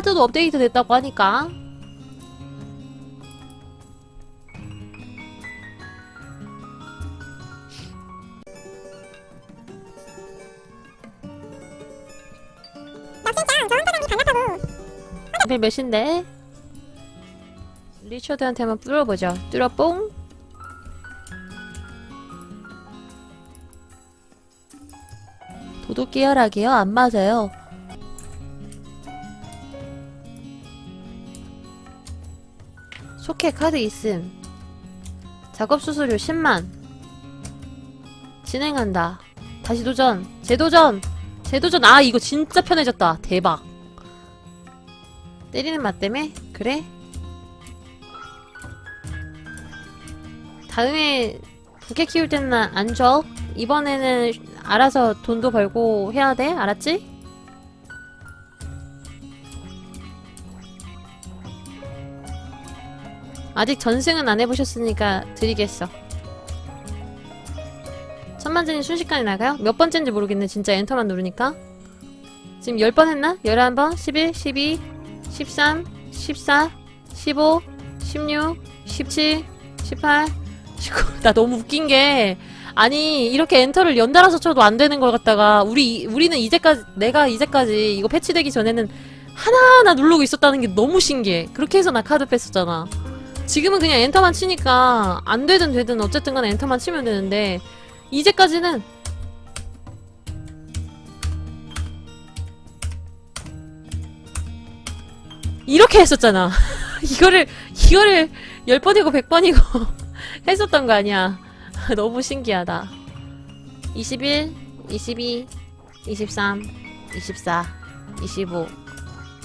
카드도 업데이트 됐다고 하니까. 레벨 몇인데? 리처드한테 한번 뚫어보죠. 뚫어뽕. 도둑 계열하기요? 안 맞아요. 쇼케 카드 있음. 작업 수수료 10만. 진행한다. 다시 도전. 재도전. 재도전. 아, 이거 진짜 편해졌다. 대박. 때리는 맛 때문에? 그래? 다음에 부캐 키울 때는 안 줘. 이번에는 알아서 돈도 벌고 해야 돼. 알았지? 아직 전승은 안 해보셨으니까 드리겠어. 천만전이 순식간에 나가요? 몇 번째인지 모르겠네. 진짜 엔터만 누르니까. 지금 10번 했나? 11번? 11, 12, 13, 14, 15, 16, 17, 18, 19. 나 너무 웃긴 게 아니 이렇게 엔터를 연달아서 쳐도 안 되는 걸 갖다가 우리 우리는 이제까지 내가 이제까지 이거 패치되기 전에는 하나하나 누르고 있었다는 게 너무 신기해. 그렇게 해서 나 카드 뺐었잖아. 지금은 그냥 엔터만 치니까 안 되든 되든 어쨌든 간에 엔터만 치면 되는데 이제까지는 이렇게 했었잖아. 이거를 이거를 10번이고 100번이고 했었던 거 아니야. 너무 신기하다. 21, 22, 23, 24, 25,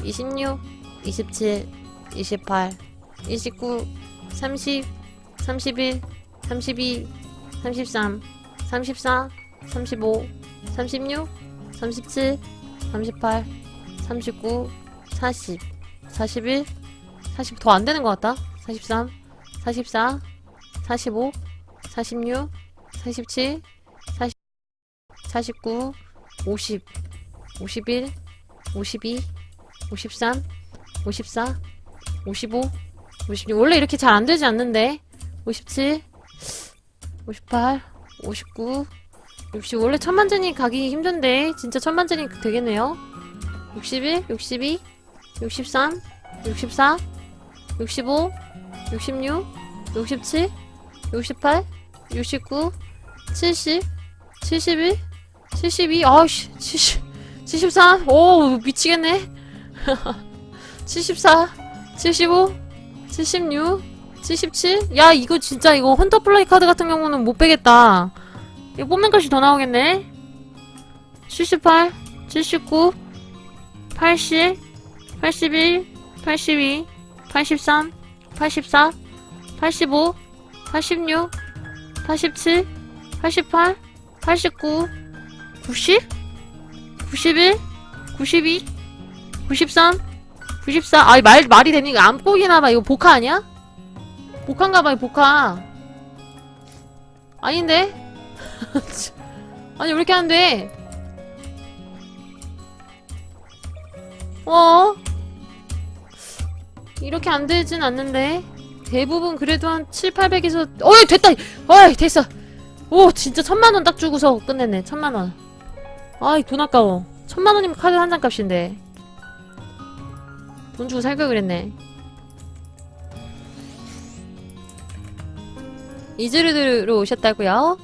26, 27, 28, 29, 30, 31, 32, 33, 34, 35, 36, 37, 38, 39, 40, 41, 40, 더 안 되는 것 같다. 43, 44, 45, 46, 47, 40, 49, 50, 51, 52, 53, 54, 55, 56. 원래 이렇게 잘 안 되지 않는데. 57, 58, 59, 60. 원래 천만전이 가기 힘든데. 진짜 천만전이 되겠네요. 61, 62, 63, 64, 65, 66, 67, 68, 69, 70, 71, 72, 아우씨, 70, 73, 오, 미치겠네. 74, 75, 76, 77. 야, 이거 진짜 이거 헌터플라이 카드 같은 경우는 못 빼겠다. 이거 뽑는 것이 더 나오겠네. 78, 79, 80, 81, 82, 83, 84, 85, 86, 87, 88, 89, 90, 91, 92, 93, 94. 아이 말 말이 되니까 안 보이나 봐. 이거 복화 아니야? 복화인가 봐. 이 복화. 아닌데? 아니 왜 이렇게 안 돼? 어? 이렇게 안 되진 않는데. 대부분 그래도 한 7, 800에서 어이 됐다. 어이 됐어. 오 진짜 천만 원 딱 주고서 끝냈네. 천만 원. 아이 돈 아까워. 천만 원이면 카드 한 장 값인데. 돈 주고 살걸 그랬네. 이즈르드로 오셨다고요?